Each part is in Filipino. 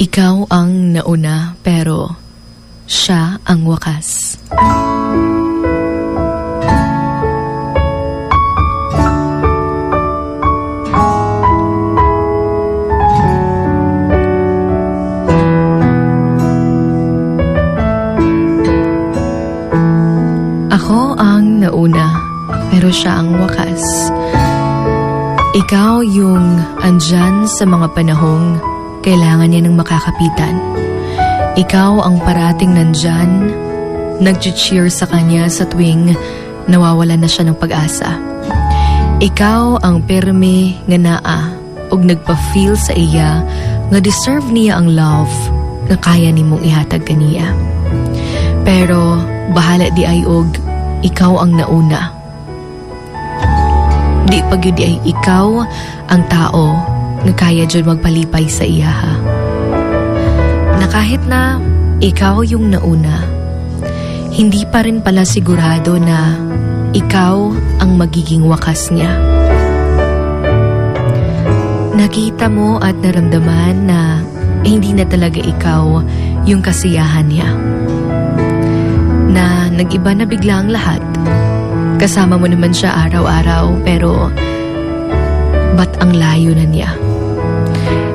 Ikaw ang nauna pero siya ang wakas. Ako ang nauna pero siya ang wakas. Ikaw yung andyan sa mga panahong kailangan niya ng makakapitan. Ikaw ang parating nandyan, nag-cheer sa kanya sa tuwing nawawalan na siya ng pag-asa. Ikaw ang perme nga naa ug nagpa-feel sa iya nga deserve niya ang love nga kaya nimong ihatag kaniya. Pero bahala di ay og ikaw ang nauna. Di pag di ay ikaw ang tao nga kaya dyan magpalipay sa iya ha. Na kahit na ikaw yung nauna, hindi pa rin pala sigurado na ikaw ang magiging wakas niya. Nakita mo at naramdaman na hindi na talaga ikaw yung kasiyahan niya. Na nag-iba na bigla ang lahat. Kasama mo naman siya araw-araw pero ba't ang layo na niya?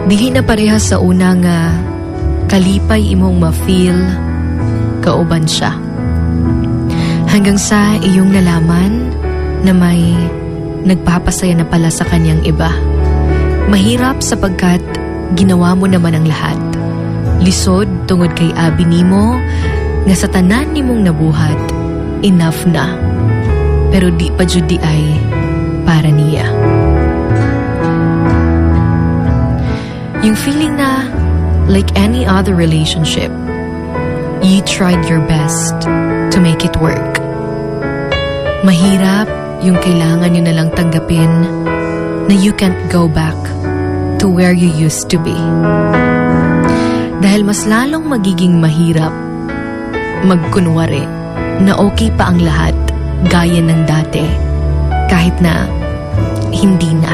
Dili na parehas sa una nga kalipay imong ma-feel kauban siya. Hanggang sa iyong nalaman na may nagpapasaya na pala sa kanyang iba. Mahirap sapagkat ginawa mo naman ang lahat. Lisod tungod kay abi nimo nga sa tanan nimong nabuhat, enough na. Pero di pa jud di ay para niya. Yung feeling na like any other relationship, you tried your best to make it work. Mahirap yung kailangan nyo na lang tanggapin na you can't go back to where you used to be. Dahil mas lalong magiging mahirap magkunwari na okay pa ang lahat gaya ng dati kahit na hindi na.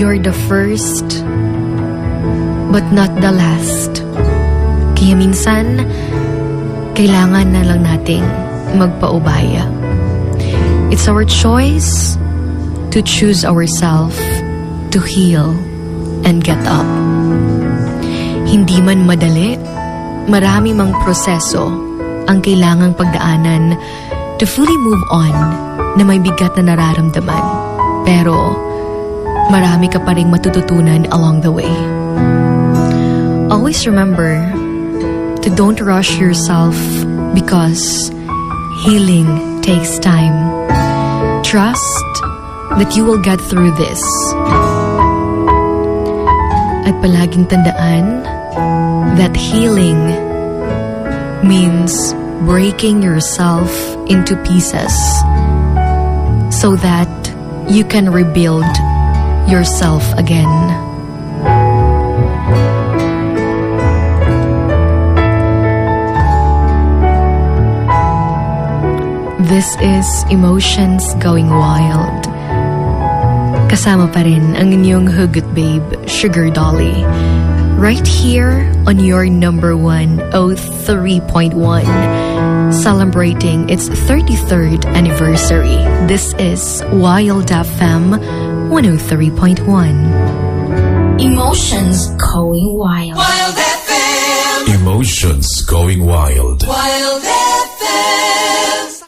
You're the first but not the last. Kaya minsan, kailangan na lang nating magpaubaya. It's our choice to choose ourselves to heal and get up. Hindi man madali, marami mang proseso ang kailangang pagdaanan to fully move on na may bigat na nararamdaman. Pero marami ka pa rin matututunan along the way. Always remember to don't rush yourself because healing takes time. Trust that you will get through this. At palaging tandaan that healing means breaking yourself into pieces so that you can rebuild yourself again. This is Emotions Going Wild. Kasama pa rin ang inyong hugot babe, Sugar Dolly. Right here on your number one, 03.1. Celebrating its 33rd anniversary. This is Wild FM 103.1. Emotions going wild. Wild FM, Emotions going wild. Wild FM.